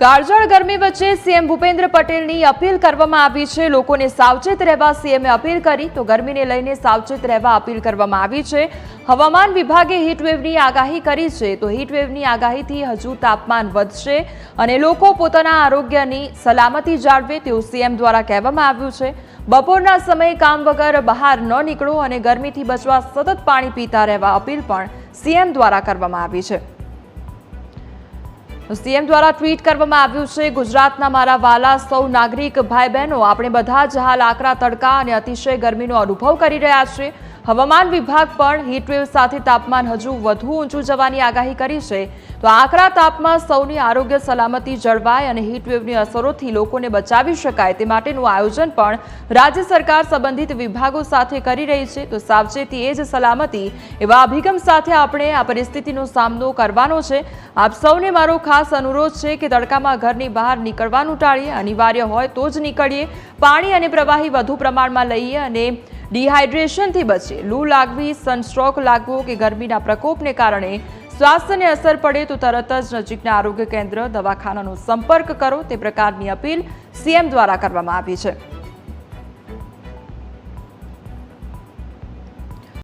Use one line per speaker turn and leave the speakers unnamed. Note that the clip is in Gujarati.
કાળઝાળ ગરમી વચ્ચે સીએમ ભૂપેન્દ્ર પટેલની અપીલ કરવામાં આવી છે. લોકોને સાવચેત રહેવા સીએમે અપીલ કરી, તો ગરમીને લઈને સાવચેત રહેવા અપીલ કરવામાં આવી છે. હવામાન વિભાગે હીટવેવની આગાહી કરી છે, તો હીટવેવની આગાહીથી હજુ તાપમાન વધશે અને લોકો પોતાના આરોગ્યની સલામતી જાળવે તેવું સીએમ દ્વારા કહેવામાં આવ્યું છે. બપોરના સમયે કામ વગર બહાર ન નીકળો અને ગરમીથી બચવા સતત પાણી પીતા રહેવા અપીલ પણ સીએમ દ્વારા કરવામાં આવી છે. સીએમ દ્વારા ટ્વીટ કરવામાં આવ્યું છે, ગુજરાતના મારા વાલા સૌ નાગરિક ભાઈ બહેનો આપણે બધા જ હાલ આકરા તડકા અને અતિશય ગરમીનો અનુભવ કરી રહ્યા છીએ. હવામાન વિભાગ પણ હીટવેવ સાથે તાપમાન હજુ વધુ ઊંચું જવાની આગાહી કરી છે. તો આકરા તાપમાં સૌની આરોગ્ય સલામતી જળવાય અને હીટવેવની અસરોથી લોકોને બચાવી શકાય તે માટેનું આયોજન પણ રાજ્ય સરકાર સંબંધિત વિભાગો સાથે કરી રહી છે. તો સાવચેતી એ જ સલામતી એવા અભિગમ સાથે આપણે આ પરિસ્થિતિનો સામનો કરવાનો છે. આપ સૌને મારો ખાસ અનુરોધ છે કે તડકામાં ઘરની બહાર નીકળવાનું ટાળીએ. અનિવાર્ય હોય તો જ નીકળીએ. પાણી અને પ્રવાહી વધુ પ્રમાણમાં લઈએ અને ડિહાઇડ્રેશનથી બચે. લૂ લાગવી, સનસ્ટ્રોક લાગવો કે ગરમીના પ્રકોપને કારણે સ્વાસ્થ્યને અસર પડે તો તરત જ નજીકના આરોગ્ય કેન્દ્ર દવાખાનાનો સંપર્ક કરો. તે પ્રકારની અપીલ સીએમ દ્વારા કરવામાં આવી છે.